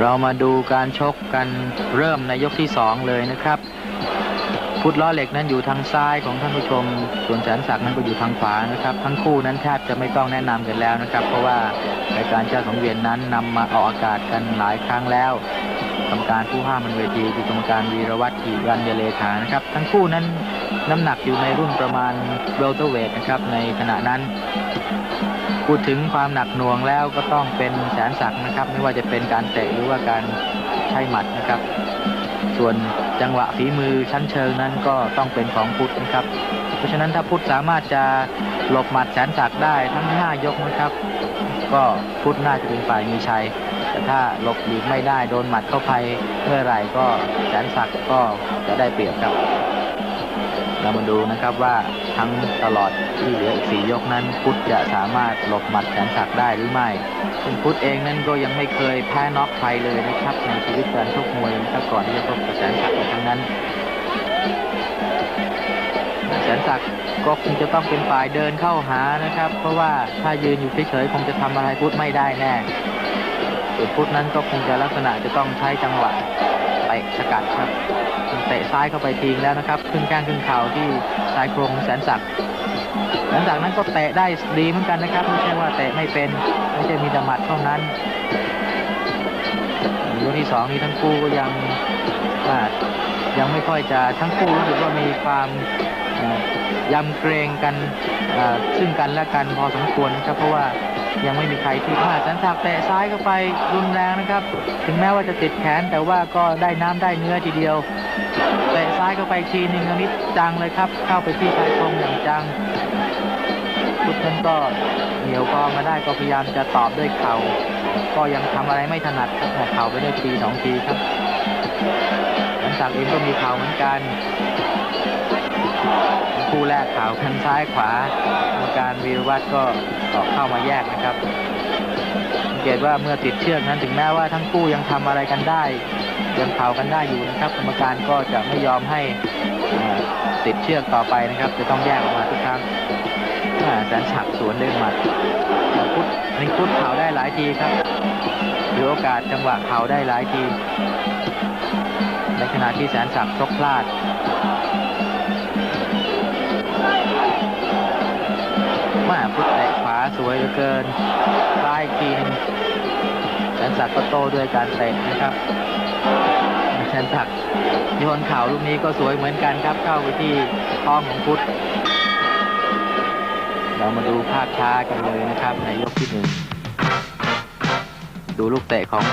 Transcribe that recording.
เรามาดูการชกกันเริ่มในยกที่สองเลยนะครับ พุทธล้อเหล็กนั้นอยู่ทางซ้ายของท่านผู้ชม ส่วนแสนศักดิ์นั้นก็อยู่ทางขวานะครับ ทั้งคู่นั้นแทบจะไม่ต้องแนะนำกันแล้วนะครับ เพราะว่ารายการเจ้าสังเวียนนั้นนำมาออกอากาศกันหลายครั้งแล้วกรรมการผู้ห้ามบนเวทีคือกรรมการวีรวัตรอิรัญญเลขานะครับ ทั้งคู่นั้นน้ำหนักอยู่ในรุ่นประมาณเวลเตอร์เวทนะครับในขณะนั้น พูดถึงความหนักหน่วงแล้วก็ต้องเป็นแสนศักนะครับ ไม่ว่าจะเป็นการเตะหรือว่าการใช้หมัดนะครับ ส่วนจังหวะฝีมือชั้นเชิงนั้นก็ต้องเป็นของพุทธนะครับ เพราะฉะนั้นถ้าพุทธสามารถจะหลบหมัดแสนศักได้ทั้ง 5 ยกนะครับ ก็พุทธน่าจะเป็นฝ่ายมีชัยแต่ถ้าหลบหลีกไม่ได้โดนหมัดเข้าไปเมื่อไหร่ก็แสนศักก็จะได้เปรียบครับ เรามาดูนะครับว่าทั้งตลอดที่เหลืออีกสี่ยกนั้น พุทธจะสามารถหลบหมัดแสนศักด์ได้หรือไม่ซึ่งพุทธเองนั้นก็ยังไม่เคยแพ้น็อกใครเลยนะครับ ในชีวิตการชกมวยนะครับก่อนที่จะพบกับแสนศักดิ์ในครั้งนั้นแสนศักดิ์ก็คงจะต้องเป็นฝ่ายเดินเข้าหานะครับ เพราะว่าถ้ายืนอยู่เฉยๆคงจะทำอะไรพุทธไม่ได้แน่ส่วนพุทธนั้นก็คงจะลักษณะจะต้องใช้จังหวะไปสกัดครับ เตะซ้ายเข้าไปทิ้งแล้วนะครับขึ้นแข้งขึ้นเข่าที่ชายโครงแสนศักดิ์แสนศักดิ์นั้นก็เตะได้ดีเหมือนกันนะครับไม่ใช่ว่าเตะไม่เป็นไม่ใช่มีแต่หมัดเท่านั้นยกที่สองนี้ทั้งคู่ก็ยังว่ายังไม่ค่อยจะทั้งคู่รู้สึกว่ามีความยำเกรงกันซึ่งกันและกันพอสมควรนะครับเพราะว่ายังไม่มีใครที่พลาดแสนศักดิ์เตะซ้ายเข้าไปรุนแรงนะครับ ถึงแม้ว่าจะติดแขนแต่ว่าก็ได้น้ำได้เนื้อทีเดียว เตะซ้ายเข้าไปอีกทีหนึ่งอันนี้จังเลยครับ เข้าไปที่ชายโครงอย่างจังพุทธนั้นก็เหนียวกอมาได้ก็พยายามจะตอบด้วยเข่า ก็ยังทำอะไรไม่ถนัดครับหัวเข่าไปได้ทีสองทีครับหลังจากเองก็มีเข่าเหมือนกันคู่แรกเข่าทางซ้ายขวากรรมการวีรวัตรก็ออกเข้ามาแยกนะครับ เกตว่าเมื่อติดเชือกนั้นถึงแม้ว่าทั้งคู่ยังทำอะไรกันได้ ยังเข่ากันได้อยู่นะครับ กรรมการก็จะไม่ยอมให้ติดเชือกต่อไปนะครับ จะต้องแยกออกมาทุกครั้งแสนฉักสวนด้วยหมัดพุทธนี่พุทธเข่าได้หลายทีครับหรือโอกาสจังหวะเข่าได้หลายทีในขณะที่แสนศักดิ์ชกพลาดมาพุทธเตะขวาสวยเหลือเกิน ซ้ายอีกทีนึงแสนศักดิ์ก็โต้ด้วยการเตะนะครับแสนศักดิ์โยนเข่าลูกนี้ก็สวยเหมือนกันครับเข้าไปที่ท้องของพุทธเรามาดูภาพช้ากันเลยนะครับในยกที่หนึ่งดูลูกเตะของ